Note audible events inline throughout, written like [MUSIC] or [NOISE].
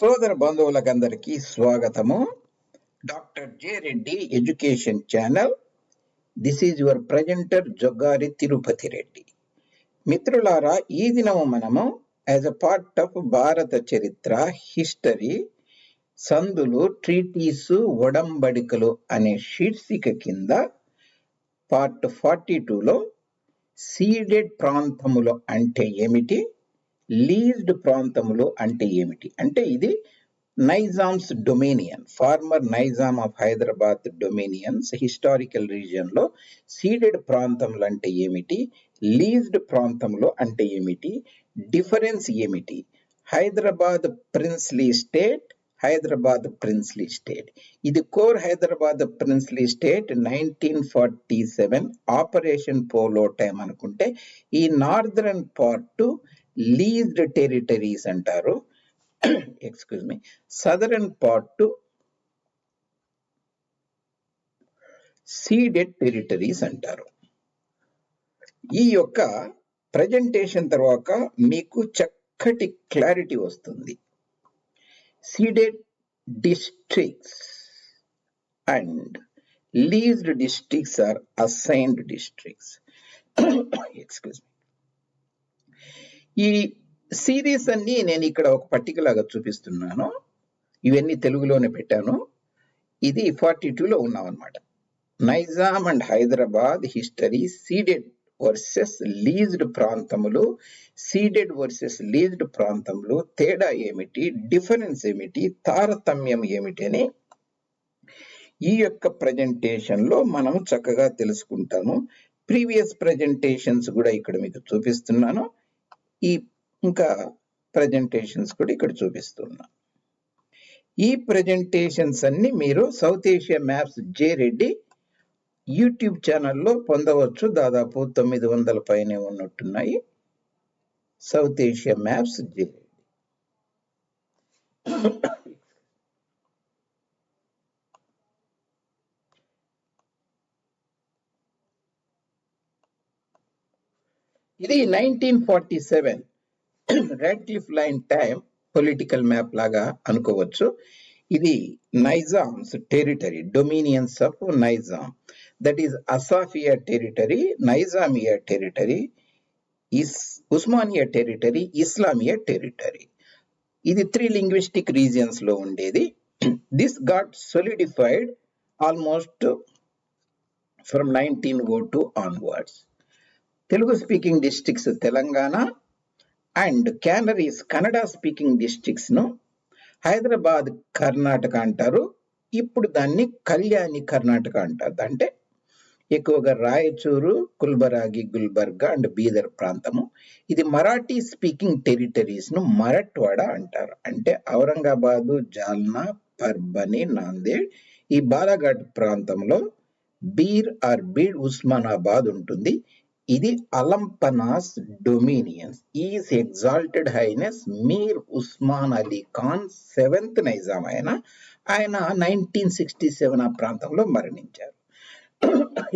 సోదర బంధువులకందరికీ స్వాగతము. Doctor J Reddy education channel. This is your presenter Joggari Tirupati Reddy. మిత్రులారా ఈ దినము మనము యాజ్ అ పార్ట్ ఆఫ్ భారత చరిత్ర హిస్టరీ సందులు ట్రీటీసు ఒడంబడికలు అనే శీర్షిక కింద పార్ట్ ఫార్టీ టూలో సీడెడ్ ప్రాంతములు అంటే ఏమిటి? లీజ్డ్ ప్రాంతములు అంటే ఏమిటి? అంటే ఇది Nizam's dominion former Nizam of Hyderabad dominions historical రీజియన్లో ceded ప్రాంతములు అంటే ఏమిటి? లీజ్డ్ ప్రాంతములు అంటే ఏమిటి? డిఫరెన్స్ ఏమిటి? Hyderabad princely state Hyderabad princely state. ఇది core Hyderabad princely state nineteen forty seven operation polo time అనుకుంటే ఈ నార్దర్న్ పార్ట్ లీజ్డ్ టెరిటరీస్ అంటారు. Excuse me southern part ceded territories అంటారు. ఈ యొక్క ప్రజెంటేషన్ తర్వాత మీకు చక్కటి క్లారిటీ వస్తుంది. Ceded districts and leased districts are assigned districts excuse me ఈ సిరీస్ అన్ని నేను ఇక్కడ ఒక పట్టికలాగా చూపిస్తున్నాను. ఇవన్నీ తెలుగులోనే పెట్టాను. ఇది ఫార్టీ టూలో ఉన్నాం అనమాట Nizam and Hyderabad history ceded versus leased ప్రాంతములు. Ceded versus leased ప్రాంతములు తేడా ఏమిటి? డిఫరెన్స్ ఏమిటి? తారతమ్యం ఏమిటి అని ఈ యొక్క ప్రజెంటేషన్లో మనం చక్కగా తెలుసుకుంటాము. ప్రీవియస్ ప్రజెంటేషన్స్ కూడా ఇక్కడ మీకు చూపిస్తున్నాను. ఈ ఇంకా ప్రజెంటేషన్స్ కూడా ఇక్కడ చూపిస్తున్నా. ఈ ప్రజెంటేషన్స్ అన్ని మీరు South Asia maps J Reddy YouTube ఛానల్లో పొందవచ్చు. దాదాపు తొమ్మిది వందల పైనే ఉన్నట్టున్నాయి. సౌత్ ఏషియా మ్యాప్స్ జే ఇది nineteen forty seven Radcliffe line time political map లాగా అనుకోవచ్చు. ఇది Nizam's territory dominions of Nizam that is Asafia territory Nizamia territory is Osmania territory Islamia territory ఇది త్రీ లింగ్విస్టిక్ రీజియన్స్లో ఉండేది. This got solidified almost from nineteen O two onwards Telugu speaking districts Telangana and Canarese Kannada speaking డిస్టిక్స్ను Hyderabad Karnataka అంటారు. ఇప్పుడు దాన్ని కళ్యాణి కర్ణాటక అంటారు. అంటే ఎక్కువగా Raichur Kalaburagi Gulbarga and Bidar ప్రాంతము. ఇది మరాఠీ స్పీకింగ్ టెరిటరీస్ను మరట్వాడ అంటారు. అంటే ఔరంగాబాదు జాల్నా పర్బని నాందేడ్ ఈ బాలాఘాట్ ప్రాంతంలో బీర్ ఆర్ బీడ్ ఉస్మానాబాద్ ఉంటుంది. ఇది అలంపనాస్ dominions. Is exalted highness Mir Osman Ali Khan seventh Nizam ఆయన ఆయన నైన్టీన్ సిక్స్టీ సెవెన్ ఆ ప్రాంతంలో మరణించారు.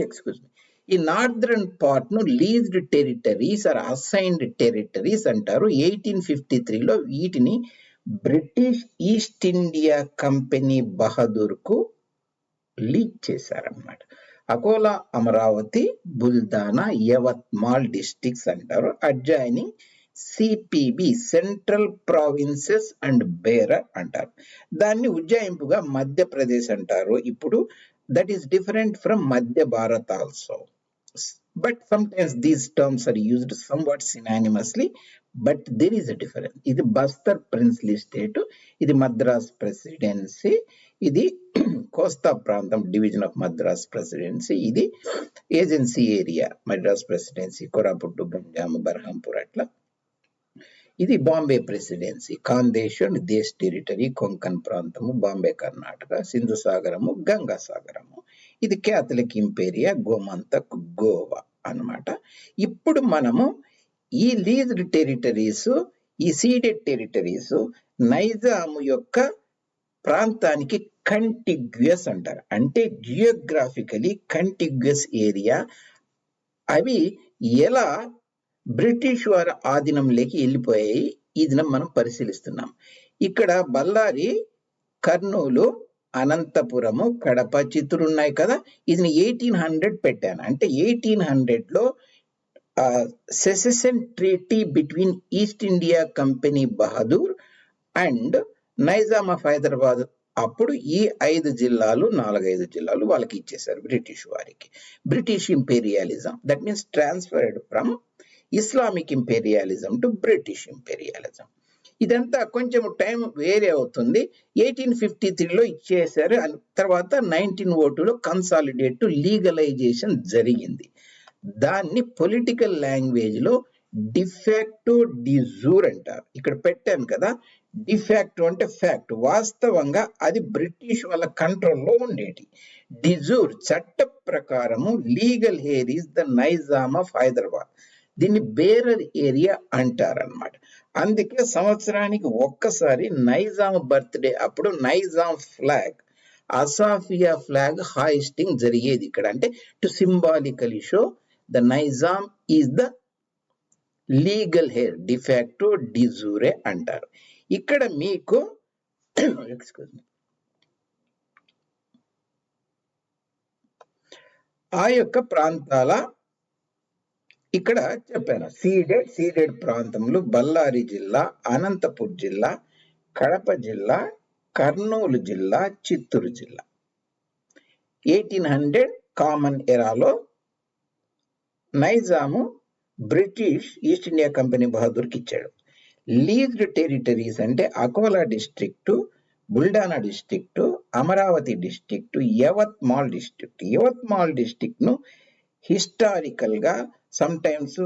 ఎక్స్క్యూజ్ మీ ఈ northern పార్ట్ను leased territories are assigned territories అంటారు. ఎయిటీన్ ఫిఫ్టీ త్రీలో వీటిని బ్రిటిష్ ఈస్ట్ ఇండియా కంపెనీ బహదూర్కు లీక్ చేశారన్నమాట. అకోలా అమరావతి బుల్దానా యవత్మాల్ డిస్టిక్స్ అంటారు adjoining C P B central provinces and Berar అంటారు. దాన్ని ఉజ్జాయింపుగా మధ్యప్రదేశ్ అంటారు. ఇప్పుడు that is different from Madhya Bharat also but sometimes these terms are used somewhat synonymously but there is a difference ఇది Bastar princely state ఇది Madras presidency ఇది కోస్తా ప్రాంతం division of Madras presidency. ఇది agency area Madras presidency Koraput Ganjam Berhampur అట్లా. ఇది Bombay presidency Khandesh Desh territory Konkan ప్రాంతము బాంబే కర్ణాటక సింధు సాగరము గంగా సాగరము ఇది క్యాథలిక్ ఇంపేరియా గోమంతక్ గోవా అన్నమాట. ఇప్పుడు మనము ఈ లీజ్డ్ టెరిటరీస్ ఈ సీడెడ్ టెరిటరీస్ నైజాము యొక్క ప్రాంతానికి కంటిగ్యుయస్ అంటారు. అంటే జియోగ్రాఫికలీ కంటిగ్యుయస్ ఏరియా అవి ఎలా బ్రిటిష్ వారి ఆధీనంలోకి వెళ్ళిపోయాయి ఈ దినం మనం పరిశీలిస్తున్నాం. ఇక్కడ బళ్ళారి కర్నూలు అనంతపురము కడప చిత్తూరు ఉన్నాయి కదా. ఇది ఎయిటీన్ హండ్రెడ్ పెట్టాను. అంటే ఎయిటీన్ హండ్రెడ్లో cession treaty between East India Company Bahadur and Nizam of Hyderabad అప్పుడు ఈ ఐదు జిల్లాలు నాలుగైదు జిల్లాలు వాళ్ళకి ఇచ్చేశారు బ్రిటిష్ వారికి. British imperialism that means transferred from Islamic imperialism to British imperialism. ఇదంతా కొంచెం టైం వేరే అవుతుంది. ఎయిటీన్ ఫిఫ్టీ త్రీలో ఇచ్చేసారు తర్వాత నైన్టీన్ ఓటులో కన్సాలిడేట్ లీగలైజేషన్ జరిగింది. దాన్ని పొలిటికల్ లాంగ్వేజ్లో డిజూర్ అంటారు. ఇక్కడ పెట్టాను కదా డిఫాక్ట్ అంటే ఫ్యాక్ట్. వాస్తవంగా అది బ్రిటిష్ వాళ్ళ కంట్రోల్లో ఉండేటి. డిజూర్ చట్ట ప్రకారము legal heir is the Nizam of Hyderabad. దీన్ని బేరర్ ఏరియా అంటారన్నమాట. అందుకే సంవత్సరానికి ఒక్కసారి నైజాం బర్త్డే అప్పుడు Nizam flag Asafia flag hoisting జరిగేది ఇక్కడ. అంటే to symbolically show the Nizam is the legal heir de facto de jure అంటారు. ఇక్కడ మీకు ఎక్స్క్యూజ్ ఆ యొక్క ప్రాంతాల ఇక్కడ చెప్పాను. సీడెడ్ సీడెడ్ ప్రాంతంలో బళ్ళారి జిల్లా అనంతపూర్ జిల్లా కడప జిల్లా కర్నూలు జిల్లా చిత్తూరు జిల్లా. Eighteen hundred common ఎరాలో Nizam British East India Company బహదూర్కి ఇచ్చాడు. లీజ్డ్ టెరిటరీస్ అంటే Akola district Buldhana district Amravati district Yavatmal district. Yavatmal డిస్ట్రిక్ట్ను historical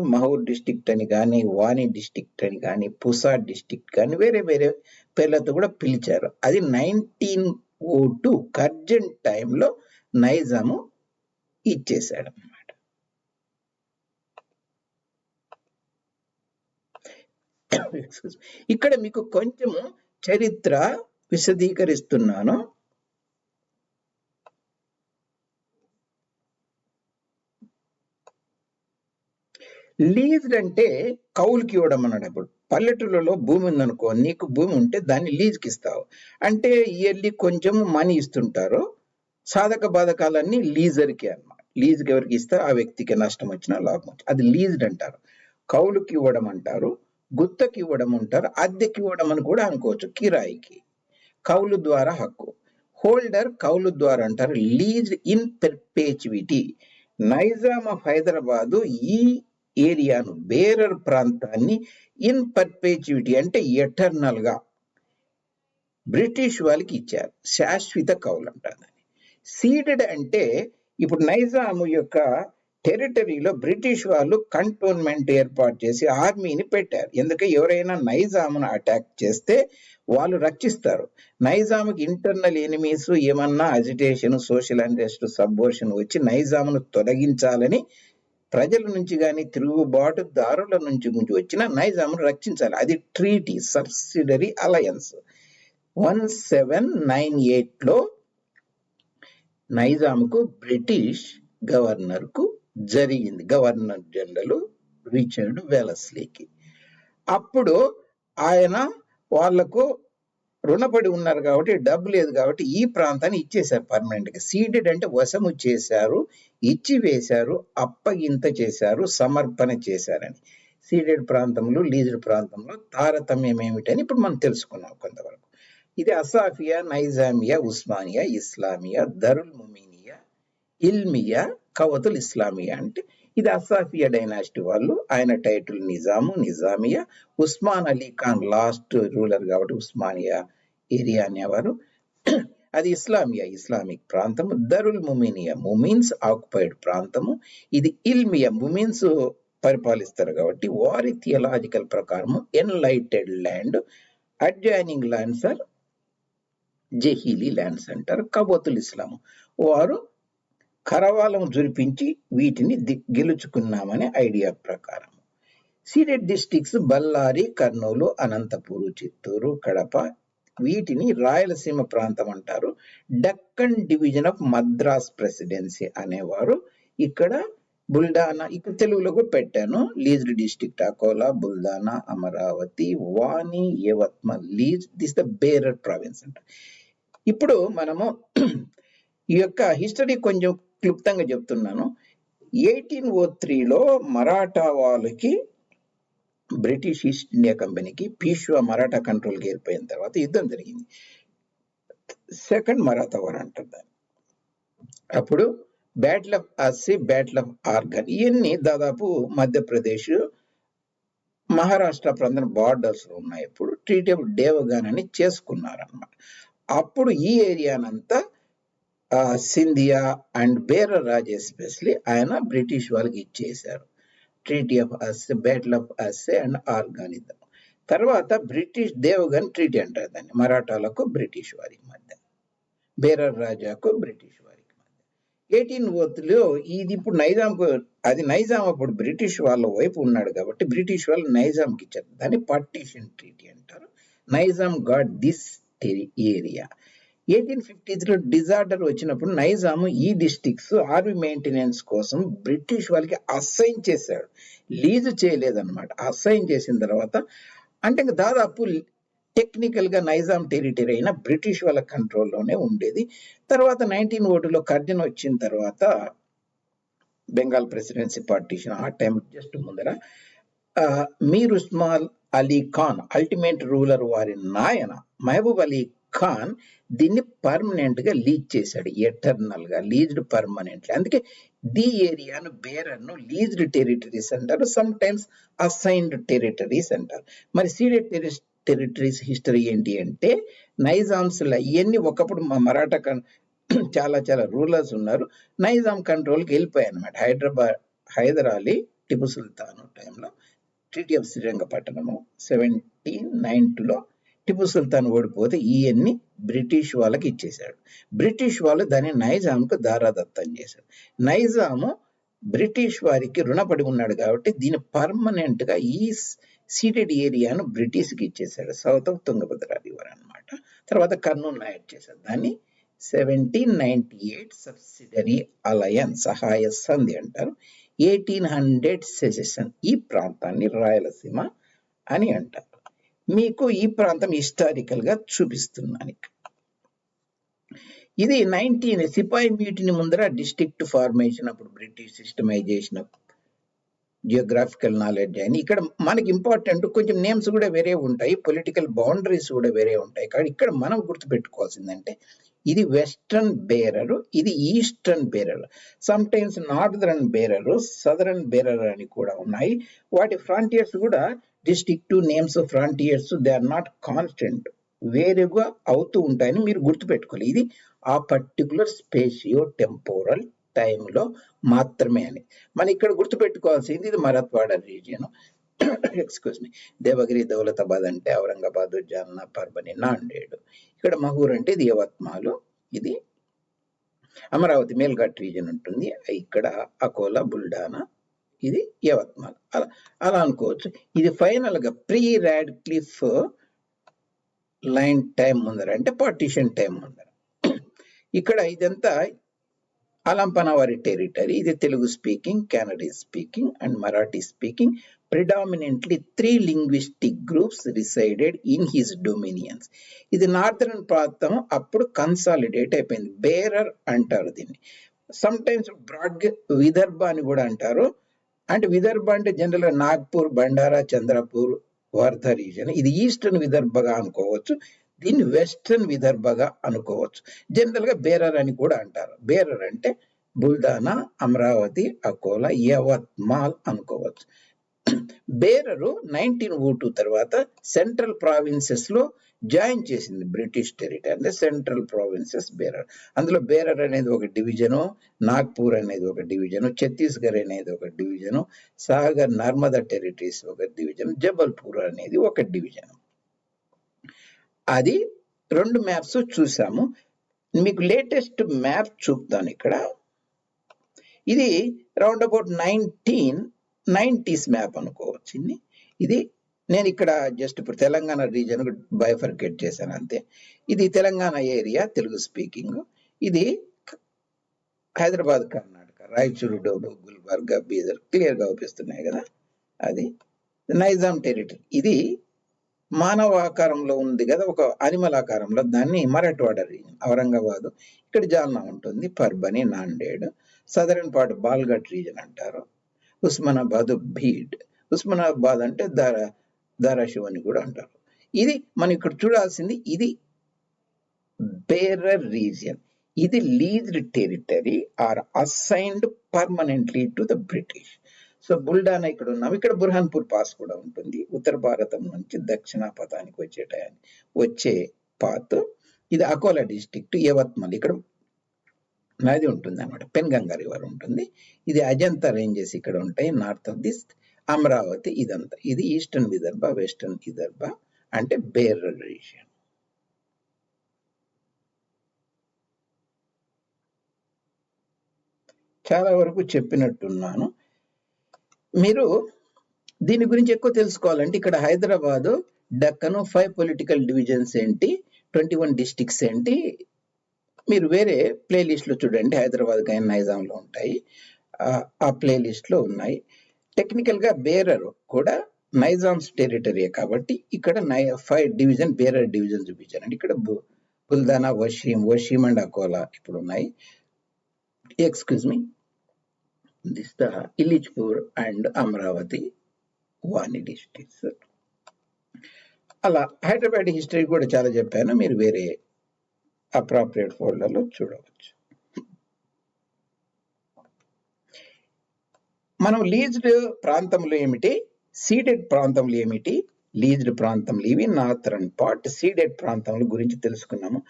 Mahur district అని కానీ వాణి డిస్ట్రిక్ట్ అని కానీ పుసా డిస్ట్రిక్ట్ కానీ వేరే వేరే పేర్లతో కూడా పిలిచారు. అది నైన్టీన్ ఓ టూ కర్జెంట్ టైంలో నైజాము ఇచ్చేశాడు ఇక్కడ మీకు కొంచెము చరిత్ర విశదీకరిస్తున్నాను. లీజ్డ్ అంటే కౌలుకి ఇవ్వడం అన్నాడు అప్పుడు పల్లెటూళ్ళలో భూమి ఉందనుకో నీకు భూమి ఉంటే దాన్ని లీజ్కి ఇస్తావు అంటే ఇయర్లీ కొంచెం మనీ ఇస్తుంటారు. సాధక బాధకాలన్నీ లీజర్కి అన్నమాట. లీజ్కి ఎవరికి ఇస్తే ఆ వ్యక్తికి నష్టం వచ్చినా లాభం వచ్చినా. అది లీజ్డ్ అంటారు. కౌలుకి ఇవ్వడం అంటారు. గుత్తకి ఇవ్వడం అంటారు అద్దెకి ఇవ్వడం అని కూడా అనుకోవచ్చు కిరాయికి. కౌలు ద్వారా హక్కు. హోల్డర్ కౌలు ద్వారా అంటారు lease in perpetuity. Nizam of Hyderabad ఈ ఏరియాను బేరర్ ప్రాంతాన్ని ఇన్ పర్పేచువిటీ అంటే ఎటర్నల్గా బ్రిటిష్ వాళ్ళకి ఇచ్చారు శాశ్వత కౌలు అంటారు సీడెడ్ అంటే ఇప్పుడు నైజాము యొక్క టెరిటరీలో బ్రిటిష్ వాళ్ళు కంటోన్మెంట్ ఏర్పాటు చేసి ఆర్మీని పెట్టారు. ఎందుకంటే ఎవరైనా నైజామును అటాక్ చేస్తే వాళ్ళు రక్షిస్తారు. నైజాముకి ఇంటర్నల్ ఎనిమీస్ ఏమన్నా అజిటేషన్ సోషల్ అండ్రెస్ట్ సబ్వర్షన్ వచ్చి నైజామును తొలగించాలని ప్రజల నుంచి కానీ తిరుగుబాటు దారుల నుంచి గుంచి వచ్చిన నైజామును రక్షించాలి. అది treaty subsidiary alliance one seven nine ఎయిట్లో నైజాముకు నైజాంకు బ్రిటిష్ గవర్నర్కు జరిగింది. గవర్నర్ జనరల్ రిచర్డ్ వెలస్లీకి. అప్పుడు ఆయన వాళ్ళకు రుణపడి ఉన్నారు కాబట్టి డబ్బు లేదు కాబట్టి ఈ ప్రాంతాన్ని ఇచ్చేశారు పర్మనెంట్గా. సీడెడ్ అంటే వశము చేశారు ఇచ్చి వేశారు అప్పగింత చేశారు సమర్పణ చేశారని. సీడెడ్ ప్రాంతంలో లీజ్డ్ ప్రాంతంలో తారతమ్యం ఏమిటని ఇప్పుడు మనం తెలుసుకున్నాం కొంతవరకు. ఇది అసాఫియా నైజామియా ఉస్మానియా ఇస్లామియా దరుల్ ముమినియా ఇల్మియా కవతుల్ ఇస్లామియా. అంటే ఇది అసాఫియా డైనాసిటీ వాళ్ళు ఆయన title Nizam Nizamia. Osman Ali Khan last ruler కాబట్టి ఉస్మానియా ఏరియా అనేవారు. అది ఇస్లామియా ఇస్లామిక్ ప్రాంతము. దరుల్ ముమినియా ముమిన్స్ ఆక్యుపైడ్ ప్రాంతము. ఇది ఇల్మియా ముమిన్స్ పరిపాలిస్తారు కాబట్టి వారి థియలాజికల్ ప్రకారము enlightened land adjoining lands are జహీలీ lands అంటారు కబోతుల్ ఇస్లాం వారు కరవాలం జురిపించి వీటిని గెలుచుకున్నామనే ఐడియా ప్రకారం. సీడెడ్ డిస్ట్రిక్ట్స్ బళ్ళారి కర్నూలు అనంతపూరు చిత్తూరు కడప వీటిని రాయలసీమ ప్రాంతం అంటారు. Deccan division of Madras presidency అనేవారు. ఇక్కడ బుల్డానా ఇక్కడ తెలుగులో కూడా పెట్టాను. Leased district Akola Buldhana Amravati Wani Yavatmal lease this the Berar province అంట. ఇప్పుడు మనము ఈ యొక్క హిస్టరీ కొంచెం క్లుప్తంగా చెప్తున్నాను. ఎయిటీన్ ఓ త్రీలో మరాఠా వాళ్ళకి బ్రిటిష్ ఈస్ట్ ఇండియా కంపెనీకి పీష్వా మరాఠా కంట్రోల్కి ఏర్పడిన తర్వాత యుద్ధం జరిగింది. సెకండ్ మరాఠా వార్ అంటారు దాన్ని. అప్పుడు battle of Assaye battle of Argaon ఇవన్నీ దాదాపు మధ్యప్రదేశ్ మహారాష్ట్ర ప్రాంతం బార్డర్స్లో ఉన్నాయి. ఇప్పుడు ట్రీటీ డేవగాన్ అని చేసుకున్నారనమాట అప్పుడు ఈ ఏరియానంతా సింధియా అండ్ బేరర్ రాజ్ ఎస్పెషలీ ఆయన బ్రిటిష్ వాళ్ళకి ఇచ్చేశారు. Treaty of Assaye battle of Assaye and organism తర్వాత బ్రిటిష్ దేవగన్ ట్రీటీ అంటారు దాన్ని. మరాఠాలకు బ్రిటిష్ వారికి మధ్య. బేరర్ రాజాకు బ్రిటిష్ వారికి మధ్య. ఎయిటీన్ ఓత్లో ఇది ఇప్పుడు నైజాంకు అది నైజాం అప్పుడు బ్రిటిష్ వాళ్ళ వైపు ఉన్నాడు కాబట్టి బ్రిటిష్ వాళ్ళు నైజాంకి ఇచ్చారు. దాన్ని పార్టీషన్ ట్రీటీ అంటారు. Nizam got this area eighteen fifty త్రీలో డిజార్డర్ వచ్చినప్పుడు నైజాము ఈ డిస్టిక్స్ ఆర్మీ మెయింటెనెన్స్ కోసం బ్రిటిష్ వాళ్ళకి అసైన్ చేశాడు లీజు చేయలేదన్నమాట. అసైన్ చేసిన తర్వాత అంటే ఇంకా దాదాపు టెక్నికల్గా నైజాం టెరిటరీ అయినా బ్రిటిష్ వాళ్ళ కంట్రోల్లోనే ఉండేది. తర్వాత నైన్టీన్ ఓటులో కర్జన్ వచ్చిన తర్వాత బెంగాల్ ప్రెసిడెన్సీ పార్టీషన్ ఆ టైం జస్ట్ ముందర మీర్ ఉస్మాన్ అలీ ఖాన్ అల్టిమేట్ రూలర్ వారి నాయన మహబూబ్ అలీ ఖాన్ దీన్ని పర్మనెంట్గా లీజ్ చేశాడు ఎటర్నల్గా లీజ్డ్ పర్మనెంట్లీ అందుకే ది ఏరియాను బేరర్ను లీజ్డ్ టెరిటరీస్ అంటారు సమ్ టైమ్స్ అసైన్డ్ టెరిటరీస్ అంటారు. మరి సీడెడ్ టెరిటరీస్ హిస్టరీ ఏంటి అంటే నైజామ్స్ ఇవన్నీ ఒకప్పుడు మా మరాఠా [CLEARS THROAT] చాలా చాలా రూలర్స్ ఉన్నారు. నైజాం కంట్రోల్కి వెళ్ళిపోయాయి అనమాట హైదరాబాద్ హైదర్ అలీ టిపు సుల్తాన్ టైంలో treaty of Srirangapatna seventeen nine టూలో టిపు సుల్తాన్ ఓడిపోతే ఇవన్నీ బ్రిటిష్ వాళ్ళకి ఇచ్చేశాడు. బ్రిటిష్ వాళ్ళు దాన్ని నైజాంకు దారాదత్తం చేశారు. నైజాము బ్రిటిష్ వారికి రుణపడి ఉన్నాడు కాబట్టి దీన్ని పర్మనెంట్గా ఈ సీటెడ్ ఏరియాను బ్రిటిష్కి ఇచ్చేశాడు. సౌత్ ఆఫ్ తుంగభద్ర రివర్ అన్నమాట. తర్వాత కర్నూలు యాడ్ చేశారు. దాన్ని seventeen ninety eight subsidiary alliance సహాయ సంధి అంటారు. ఎయిటీన్ హండ్రెడ్ సెసెషన్ ఈ ప్రాంతాన్ని రాయలసీమ అని అంటారు. మీకు ఈ ప్రాంతం హిస్టారికల్గా చూపిస్తున్నాను ఇది నైన్టీన్ సిపాయి మ్యూటిని ముందర డిస్ట్రిక్ట్ ఫార్మేషన్ అప్పుడు బ్రిటిష్ సిస్టమైజేషన్ జియోగ్రాఫికల్ నాలెడ్జ్ అని. ఇక్కడ మనకి ఇంపార్టెంట్ కొంచెం నేమ్స్ కూడా వేరే ఉంటాయి పొలిటికల్ బౌండరీస్ కూడా వేరే ఉంటాయి. కానీ ఇక్కడ మనం గుర్తుపెట్టుకోవాల్సిందంటే ఇది వెస్ట్రన్ బేరరు ఇది eastern Berar some times northern Berar southern Berar అని కూడా ఉన్నాయి. వాటి ఫ్రాంటియర్స్ కూడా district names frontiers they are not constant వేరుగా అవుతూ ఉంటాయని మీరు గుర్తుపెట్టుకోవాలి. ఇది ఆ పర్టికులర్ స్పేషియో టెంపోరల్ టైంలో మాత్రమే అని. మనం ఇక్కడ గుర్తుపెట్టుకోవాల్సింది ఇది Marathwada region excuse me Devagiri Daulatabad అంటే ఔరంగాబాద్ జాల్నా పర్బని నాండేడు ఇక్కడ మహూర్ అంటే ఇది యవత్మాలు ఇది అమరావతి మేల్ఘాట్ రీజియన్ ఉంటుంది. ఇక్కడ అకోలా బుల్డానా ఇది యవత్మాల్. అలా అలా అనుకోవచ్చు. ఇది ఫైనల్గా pre Radcliffe line time ముందర అంటే పార్టీషన్ టైం ముందర. ఇక్కడ ఇదంతా అలంపనవారి టెరిటరీ. ఇది Telugu speaking Kannada speaking and Marathi speaking. Predominantly three linguistic groups resided in his dominions ఇది నార్థరన్ ప్రాంతం అప్పుడు కన్సాలిడేట్ అయిపోయింది. బేరర్ అంటారు దీన్ని. సమ్ టైమ్స్ బ్రాడ్ విదర్భ అని కూడా అంటారు. అంటే విదర్భ అంటే జనరల్గా నాగ్పూర్ బండారా చంద్రపూర్ వర్ధ రీజన్ ఇది ఈస్టర్న్ విదర్భగా అనుకోవచ్చు దీన్ని వెస్టర్న్ విదర్భగా అనుకోవచ్చు. జనరల్గా బేరర్ అని కూడా అంటారు. బేరర్ అంటే బుల్దానా అమరావతి అకోలా యవత్మాల్ అనుకోవచ్చు. బేరరు నైన్టీన్ ఓ టూ తర్వాత సెంట్రల్ ప్రావిన్సెస్లో జాయిన్ చేసింది బ్రిటిష్ టెరిటరీ అంటే సెంట్రల్ ప్రావిన్సెస్ బేరర్. అందులో బేరర్ అనేది ఒక డివిజను నాగ్పూర్ అనేది ఒక డివిజను ఛత్తీస్గఢ్ అనేది ఒక డివిజను సాగర్ నర్మదా టెరిటరీస్ ఒక డివిజన్ జబల్పూర్ అనేది ఒక డివిజన్. అది రెండు మ్యాప్స్ చూసాము. మీకు లేటెస్ట్ మ్యాప్ చూపుతాను ఇక్కడ. ఇది round about nineteen nineties map అనుకోవచ్చు. ఇది. నేను ఇక్కడ జస్ట్ ఇప్పుడు తెలంగాణ రీజన్ బైఫర్కేట్ చేశాను అంతే. ఇది తెలంగాణ ఏరియా తెలుగు స్పీకింగ్ ఇది హైదరాబాద్ కర్ణాటక రాయచూరు డోబు గుల్బర్గా బీదర్ క్లియర్గా అవుపిస్తున్నాయి కదా. అది నైజాం టెరిటరీ ఇది మానవ ఆకారంలో ఉంది కదా ఒక అనిమల్ ఆకారంలో. దాన్ని మరాఠవాడ రీజన్ ఔరంగాబాద్. ఇక్కడ జాల్నా ఉంటుంది Parbhani Nanded. Southern part Balaghat region అంటారు. ఉస్మానాబాద్ భీడ్ ఉస్మానాబాద్ అంటే దారా ధారాషివ్ అని కూడా అంటారు. ఇది మనం ఇక్కడ చూడాల్సింది ఇది బేరర్ రీజియన్ ఇది leased territory or assigned permanently to the British so Buldhana ఇక్కడ ఉన్నాం. ఇక్కడ బుర్హాన్పూర్ పాస్ కూడా ఉంటుంది. ఉత్తర భారతం నుంచి దక్షిణ పథానికి వచ్చే టయాన్ని వచ్చే పాత్ ఇది అకోలా డిస్టిక్ట్ యవత్మల్ ఇక్కడ నది ఉంటుంది అనమాట పెన్గంగా రివర్ ఉంటుంది. ఇది అజంతా రేంజెస్ ఇక్కడ ఉంటాయి. నార్త్ ఆఫ్ దిస్ అమరావతి ఇదంతా. ఇది ఈస్టర్న్ విదర్భ వెస్టర్న్ విదర్భ అంటే బేర్ రీజియన్. చాలా వరకు చెప్పినట్టున్నాను. మీరు దీని గురించి ఎక్కువ తెలుసుకోవాలంటే ఇక్కడ Hyderabad Deccan five political divisions ఏంటి ట్వంటీ వన్ డిస్టిక్స్ ఏంటి మీరు వేరే ప్లేలిస్ట్లో చూడండి హైదరాబాద్ కానీ నైజాంలో ఉంటాయి. ఆ ప్లేలిస్ట్లో ఉన్నాయి. టెక్నికల్గా బేరర్ కూడా నైజామ్స్ టెరిటరీ కాబట్టి ఇక్కడ nine five division Berar division చూపించారండి ఇక్కడ బు- బుల్దానా వషీం వషీం అండ్ అకోలా ఇప్పుడు ఉన్నాయి. Excuse me this the Ellichpur and Amravati Wani districts అలా హైదరాబాద్ హిస్టరీ కూడా చాలా చెప్పాను. మీరు వేరే అప్రాప్రియేట్ ఫోల్డర్లో చూడవచ్చు. మనం లీజ్డ్ ప్రాంతంలో ఏమిటి? సీడెడ్ ప్రాంతంలో ఏమిటి? లీజ్డ్ ప్రాంతంలో ఇవి నార్థరన్ పార్ట్ సీడెడ్ ప్రాంతంలో గురించి తెలుసుకున్నాము.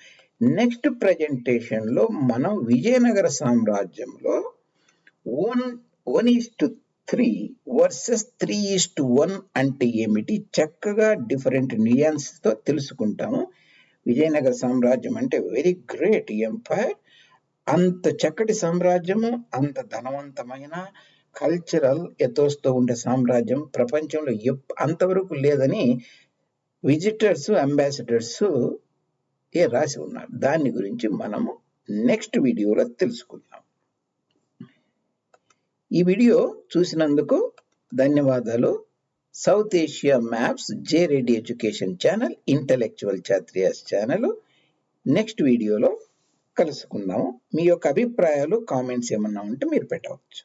నెక్స్ట్ ప్రజెంటేషన్లో మనం విజయనగర సామ్రాజ్యంలో one one is to three versus three is to one అంటే ఏమిటి? చక్కగా డిఫరెంట్ నియాన్స్తో తెలుసుకుంటాము. విజయనగర సామ్రాజ్యం అంటే వెరీ గ్రేట్ ఎంపైర్. అంత చక్కటి సామ్రాజ్యము అంత ధనవంతమైన కల్చరల్ ఎథోస్తో ఉండే సామ్రాజ్యం ప్రపంచంలో ఎప్ అంతవరకు లేదని విజిటర్స్ అంబాసిడర్స్ ఏ రాసి ఉన్నారు. దాని గురించి మనము నెక్స్ట్ వీడియోలో తెలుసుకుందాం. ఈ వీడియో చూసినందుకు ధన్యవాదాలు. South Asia maps J Reddy education channel intellectual Kshatriyas channel next వీడియోలో కలుసుకుందాము. మీ యొక్క అభిప్రాయాలు కామెంట్స్ ఏమన్నా ఉంటే మీరు పెట్టవచ్చు.